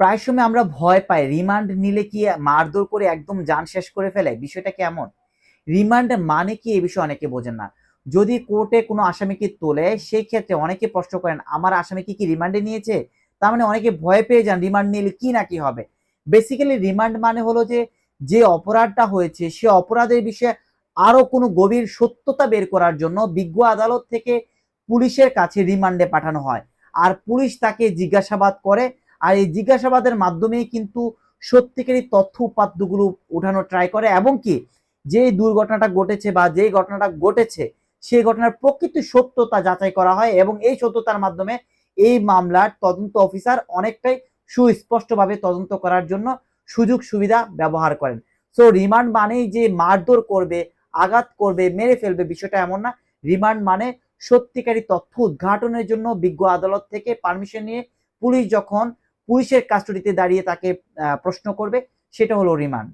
প্রায় সময় আমরা ভয় পাই। রিমান্ড নিলে কি মারধর করে একদম যান শেষ করে ফেলে? বিষয়টা কেমন? রিমান্ড মানে কি এই বিষয়ে অনেকে বোঝেন না। যদি কোর্টে কোনো আসামিকে তোলে সেই ক্ষেত্রে অনেকে প্রশ্ন করেন, আমার আসামিকে কি রিমান্ডে নিয়েছে? তার মানে অনেকে ভয় পেয়ে যান রিমান্ড নিলে কি না কি হবে? বেসিক্যালি রিমান্ড মানে হলো যে যে অপরাধটা হয়েছে, সে অপরাধের বিষয়ে আরও কোনো গভীর সত্যতা বের করার জন্য বিজ্ঞ আদালত থেকে পুলিশের কাছে রিমান্ডে পাঠানো হয়। আর পুলিশ তাকে জিজ্ঞাসাবাদ করে আর এই জিজ্ঞাসাবাদের মাধ্যমেই কিন্তু সত্যিকারই তথ্য উপাত্তগুলো উঠানো ট্রাই করে এবং কি যে দুর্ঘটনাটা ঘটেছে বা যেই ঘটনাটা ঘটেছে, সেই ঘটনার প্রকৃত সত্যতা যাচাই করা হয় এবং এই সত্যতার মাধ্যমে এই মামলার তদন্ত অফিসার অনেকটাই সুস্পষ্টভাবে তদন্ত করার জন্য সুযোগ সুবিধা ব্যবহার করেন। সো রিমান্ড মানেই যে মারধর করবে, আঘাত করবে, মেরে ফেলবে বিষয়টা এমন না। রিমান্ড মানে সত্যিকারী তথ্য উদ্ঘাটনের জন্য বিজ্ঞ আদালত থেকে পারমিশন নিয়ে পুলিশ যখন পুলিশের কাস্টডিতে দাঁড়িয়ে তাকে প্রশ্ন করবে সেটা হলো রিমান্ড